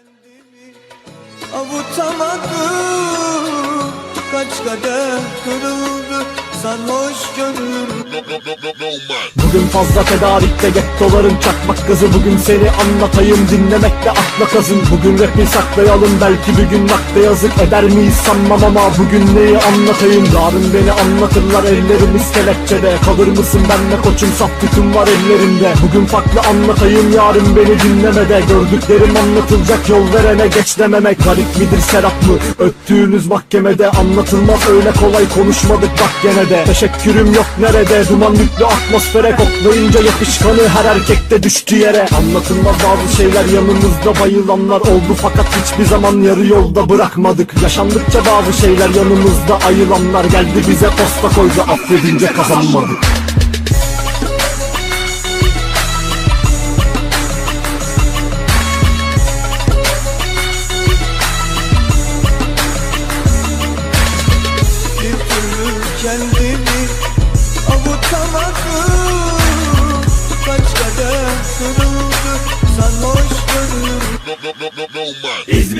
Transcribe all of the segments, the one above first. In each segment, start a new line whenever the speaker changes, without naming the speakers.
Kendimi avutamadım. Kaç kadeh kırıldı sarhoş gönlüm.
Bugün fazla tedarikte gettoların çakmak gazı Bugün seni anlatayım dinlemekte akla kazın. Bugün rapi saklayalım belki bir gün nakde yazık Eder miyiz sanmam ama bugün neyi anlatayım? Yarın beni anlatırlar ellerimiz kelepçede. Kalır mısın benle koçum saf tütün var ellerinde. Bugün farklı anlatayım yarın beni dinlemede Gördüklerim anlatılacak yol verene geç dememek. Garip midir serap mı? Öttüğünüz mahkemede Anlatılmaz öyle kolay konuşmadık. Bak gene de Teşekkürüm yok nerede? Duman yüklü atmosfere Koklayınca yapışkanı her erkekte düştü yere. Anlatılmaz bazı şeyler yanımızda bayılanlar oldu Fakat hiçbir zaman yarı yolda bırakmadık. Yaşandıkça bazı şeyler yanımızda ayılanlar Geldi bize posta koydu. Affedince kazanmadık
kendimi avutamadım Kaç kadeh kırıldı sarhoş gönlüm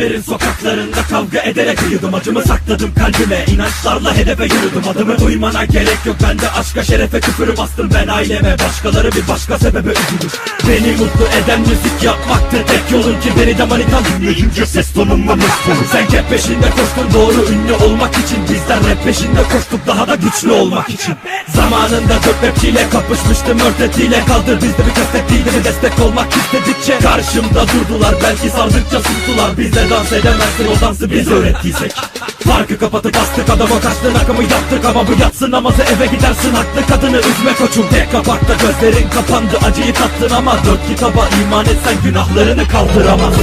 İzmir'in sokaklarında kavga ederek uyudum. Acımı sakladım kalbime inançlarla hedefe yürüdüm. Adımı duymana gerek yok bende aşka şerefe küfürü bastım. Ben aileme Başkaları bir başka sebebe üzülür Beni mutlu eden müzik yapmaktı tek yolun ki beni de manitan dinleyince ses tonumla olur Sen kep peşinde koştun doğru ünlü olmak için. Bizler rap peşinde koştuk daha da güçlü olmak için. Zamanında dört rapçiyle kapışmıştım ördetiyle kaldır. Bizde bir bir destek olmak istedikçe Karşımda durdular. Belki sardıkça sustular Bizle dans edemezsin o dansı biz öğrettiysek. Farkı kapatıp bastık adama kaçtın akımı yaptık ama bu yatsı namazı eve gidersin. Haklı kadını üzme koçum. Tek kapakta gözlerin kapandı acıyı tattın ama dört kitaba iman etsen günahlarını kaldıramaz